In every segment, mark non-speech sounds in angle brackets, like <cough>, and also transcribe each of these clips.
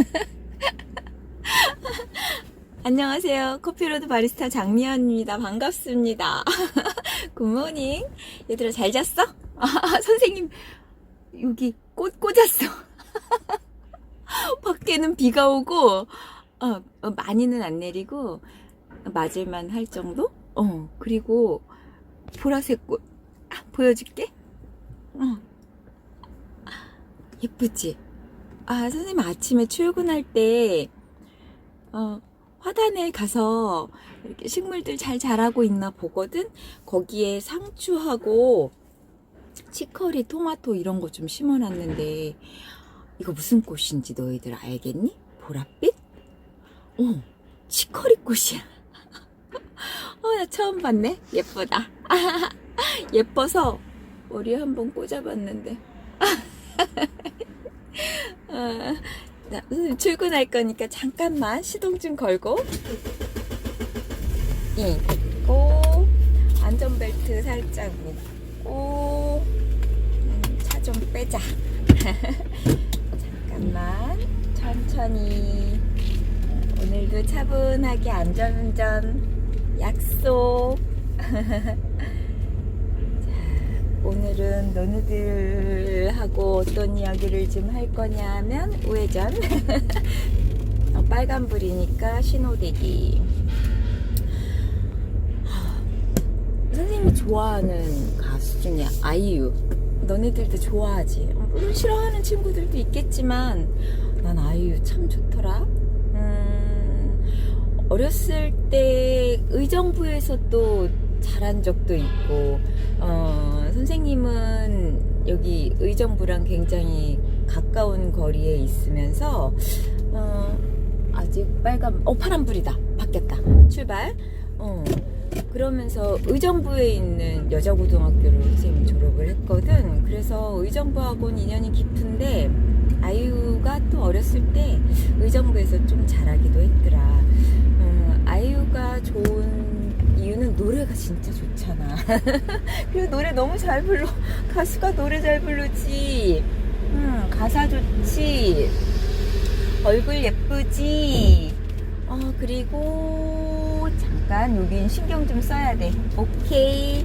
<laughs> 안녕하세요. 커피로드 바리스타 장미연입니다. 반갑습니다. <laughs> 굿모닝. 얘들아 잘 잤어? <laughs> 아, 선생님 여기 꽃 꽂았어. 밖에는 비가 오고 어, 어, 많이는 안 내리고 맞을만 할 정도? 어 그리고 보라색 꽃 아, 보여줄게. 어 예쁘지? 아 선생님 아침에 출근할 때 어, 화단에 가서 이렇게 식물들 잘 자라고 있나 보거든. 거기에 상추하고 치커리, 토마토 이런 거 좀 심어 놨는데 이거 무슨 꽃인지 너희들 알겠니? 보랏빛? 어, 치커리 꽃이야. <laughs> 어, 나 처음 봤네. 예쁘다. <laughs> 예뻐서 머리에 한번 꽂아봤는데. <laughs> 아, 나 출근할 거니까 잠깐만 시동 좀 걸고. 예, 됐고 안전벨트 살짝 묶고 차좀 빼자. <laughs> 잠깐만 천천히 오늘도 차분하게 안전운전 약속. <laughs> 자, 오늘은 너네들하고 어떤 이야기를 좀 할 거냐 하면 우회전. <laughs> 어, 빨간불이니까 신호대기. 하, 선생님이 좋아하는 가수 중에 아이유. 너네들도 좋아하지? 어, 물론 싫어하는 친구들도 있겠지만 난 아이유 참 좋더라. 음, 어렸을 때 의정부에서 또 자란 적도 있고 어, 선생님은 여기 의정부랑 굉장히 가까운 거리에 있으면서 어, 아직 빨간 어 파란불이다. 바뀌었다. 출발. 어, 그러면서 의정부에 있는 여자고등학교를 선생님 졸업을 했거든. 그래서 의정부하고는 인연이 깊은데 아이유가 또 어렸을 때 의정부에서 좀 자라기도 했더라. 어, 아이유가 좋은 이유는 노래가 진짜 좋잖아. <laughs> 그리고 노래 너무 잘 불러. 가수가 노래 잘 부르지. 음, 가사 좋지. 얼굴 예쁘지. 어, 그리고 잠깐 여긴 신경 좀 써야 돼. 오케이.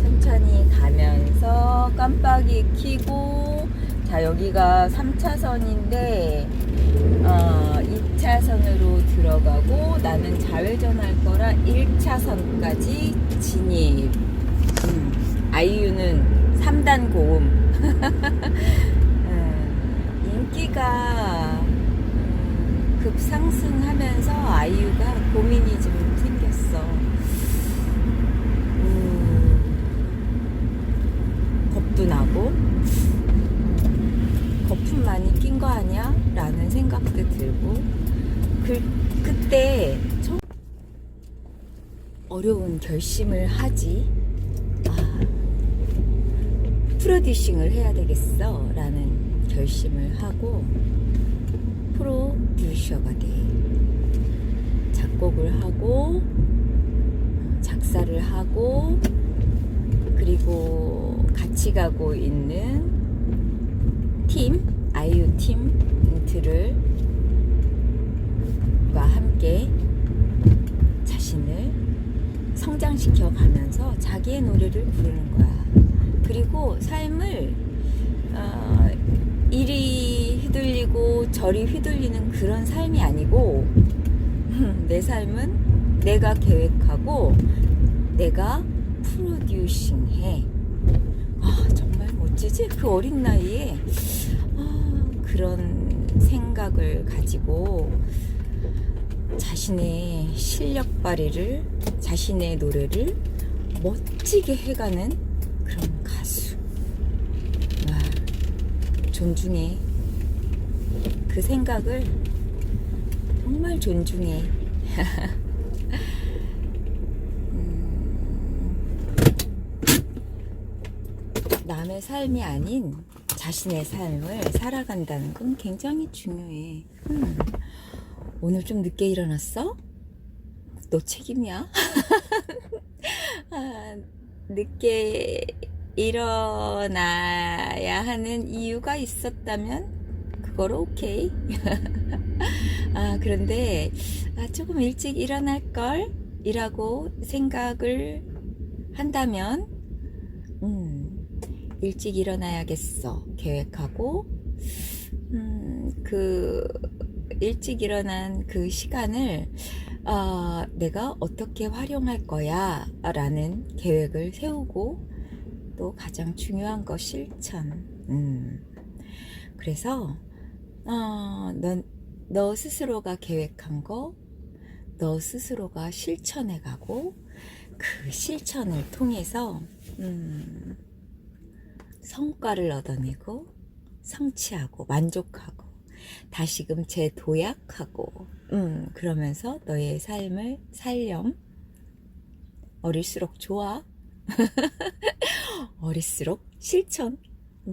천천히 가면서 깜빡이 켜고 자 여기가 3차선인데 어, 2차선으로 들어가고 나는 좌회전할 거라 1차선까지 진입. 음, 아이유는 3단 고음. <laughs> 음, 인기가 음, 급상승하면서 아이유가 고민이 좀 생겼어. 음, 겁도 나고. 거품 많이 낀 거 아니야? 라는 생각도 들고 그, 그때 좀 어려운 결심을 하지. 아, 프로듀싱을 해야 되겠어 라는 결심을 하고 프로듀셔가 돼. 작곡을 하고 작사를 하고 그리고 같이 가고 있는 팀, 아이유 팀들을 과 함께 자신을 성장시켜 가면서 자기의 노래를 부르는 거야. 그리고 삶을 어, 이리 휘둘리고 저리 휘둘리는 그런 삶이 아니고 <laughs> 내 삶은 내가 계획하고 내가 프로듀싱해. 아 정말 멋지지? 그 어린 나이에 아, 그런 생각을 가지고 자신의 실력 발휘를 자신의 노래를 멋지게 해가는 그런 가수. 와, 존중해. 그 생각을 정말 존중해. <laughs> 음, 남의 삶이 아닌 자신의 삶을 살아간다는 건 굉장히 중요해. 음. 오늘 좀 늦게 일어났어? 너 책임이야? <laughs> 아, 늦게 일어나야 하는 이유가 있었다면 그거로 오케이. <laughs> 아, 그런데, 아, 조금 일찍 일어날 걸? 이라고 생각을 한다면, 음, 일찍 일어나야겠어. 계획하고, 음, 그, 일찍 일어난 그 시간을, 아, 내가 어떻게 활용할 거야? 라는 계획을 세우고, 또 가장 중요한 거 실천. 음. 그래서, 어, 넌, 너 스스로가 계획한 거, 너 스스로가 실천해 가고, 그 실천을 통해서, 음, 성과를 얻어내고, 성취하고, 만족하고, 다시금 재도약하고, 음, 그러면서 너의 삶을 살렴. 어릴수록 좋아. <laughs> 어릴수록 실천.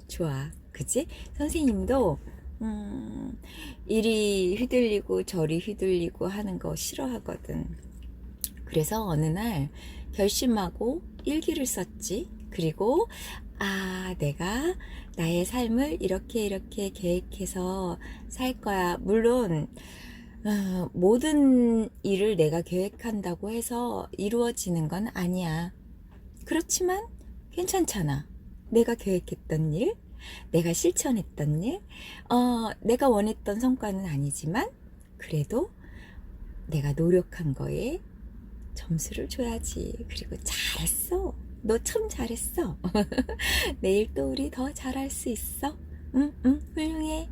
좋아. 그치? 선생님도, 음, 이리 휘둘리고 저리 휘둘리고 하는 거 싫어하거든. 그래서 어느 날 결심하고 일기를 썼지. 그리고, 아, 내가 나의 삶을 이렇게 이렇게 계획해서 살 거야. 물론, 어, 모든 일을 내가 계획한다고 해서 이루어지는 건 아니야. 그렇지만 괜찮잖아. 내가 계획했던 일, 내가 실천했던 일, 어, 내가 원했던 성과는 아니지만, 그래도 내가 노력한 거에 점수를 줘야지. 그리고 잘했어. 너 참 잘했어. <laughs> 내일 또 우리 더 잘할 수 있어. 응, 응, 훌륭해.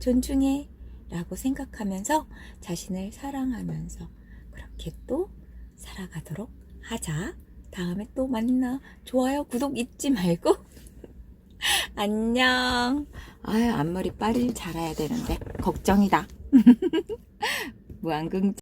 존중해. 라고 생각하면서 자신을 사랑하면서 그렇게 또 살아가도록 하자. 다음에 또 만나. 좋아요, 구독 잊지 말고. <laughs> 안녕. 아유, 앞머리 빨리 자라야 되는데. 걱정이다. <laughs> 무한긍정.